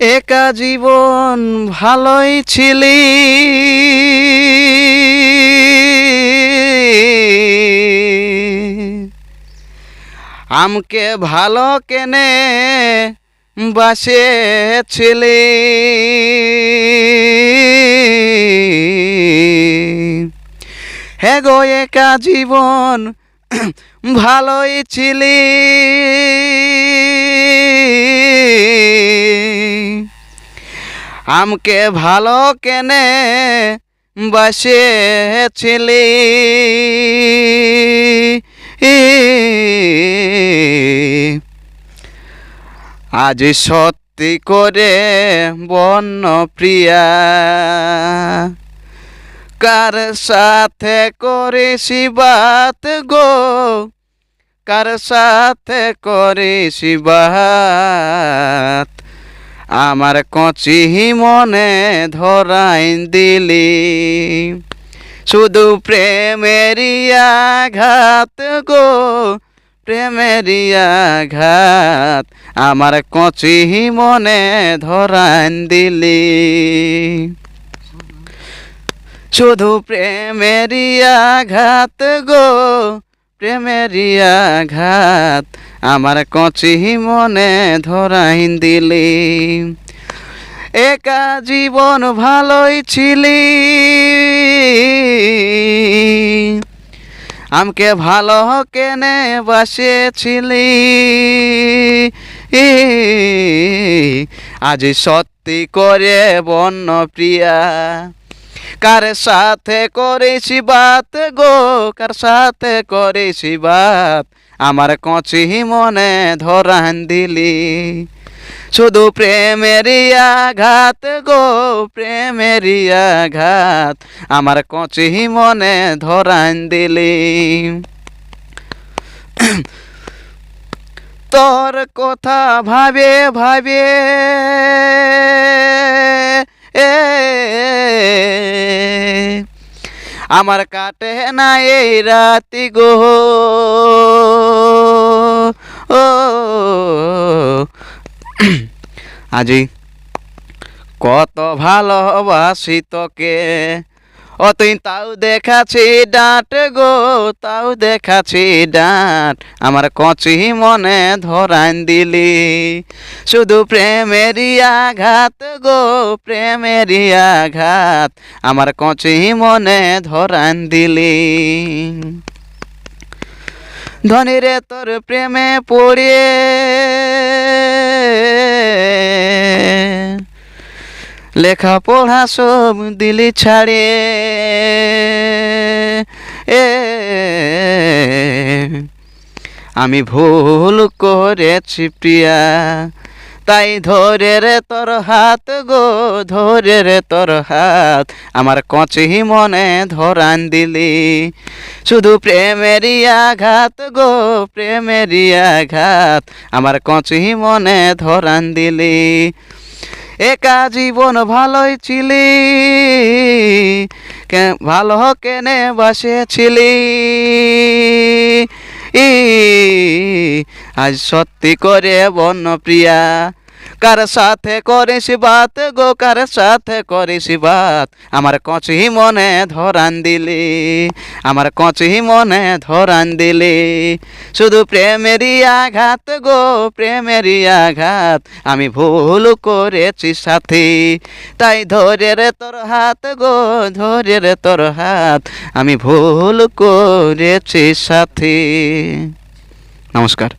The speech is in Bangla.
একা জীবন ভালোই ছিলি। আমকে ভালো কেনে বাসেছিলি হে গো একা জীবন ভালোই ছিলি। আমকে ভালো কেনে বাসেছিলি। আজ সত্যি করে বন্য প্রিয়া, কার সাথে করিস বাত গো? কার সাথে করিস বাত? আমার কচি মনে ধরাইন দিলি। শুধু প্রেমেরই আঘাত গো, প্রেমেরই আঘাত। আমার কচি মনে ধরাইন দিলি। শুধু প্রেমেরই আঘাত গো প্রেমেরই আঘাত, আমার কচি মনে ধরাইন দিলি। একা জীবন ভালোই ছিলি। আমকে ভালো কেনে বাসেছিলি আজ সত্যি করে বন্য প্রিয়া। কার সাথে করেছি বাত গো? কার সাথে করেছি বাত? আমার কচি মনে ধরান দিলি। শুধু প্রেমেরই আঘাত গো, প্রেমেরই আঘাত। আমার কচি মনে ধরান দিলি। তোর কথা ভাবে ভাবে আমার কাটে না এই রাতি গো। ও আজি কত ভালোবাসি তোকে। ও তুই তাও দেখাছি ডাঁট গো, তাও দেখাছি ডাঁট। আমার কচি মনে ধরান দিলি। শুধু প্রেমেরই আঘাত গো, প্রেমেরই আঘাত। আমার কচি মনে ধরান দিলি। ধনীরে তোর প্রেমে পড়ে লেখা পড়া সব দিলি ছাড়ে। এ, আমি ভুল করেছি প্রিয়া। তাই ধরে রে তোর হাত গো, ধরে রে তোর হাত। আমার কচি মনে ধরান দিলি। শুধু প্রেমেরই আঘাত গো, প্রেমেরই আঘাত। আমার কচি মনে ধরান দিলি। একা জীবন ভালোই ছিলি ভালো কেনে বাসেছিলি আজ সত্যি করে বন্য প্রিয়া। কার সাথে করিস বাত? গো, কার সাথে করিস বাত? আমার কচি মনে ধরান দিলি, আমার কচি মনে ধরান দিলি। শুধু প্রেমেরই আঘাত গো, প্রেমেরই আঘাত, আমি ভুল করেছি সাথী। তাই ধরে রে তোর হাত গো, ধরে রে তোর হাত, আমি ভুল করেছি সাথী। নমস্কার।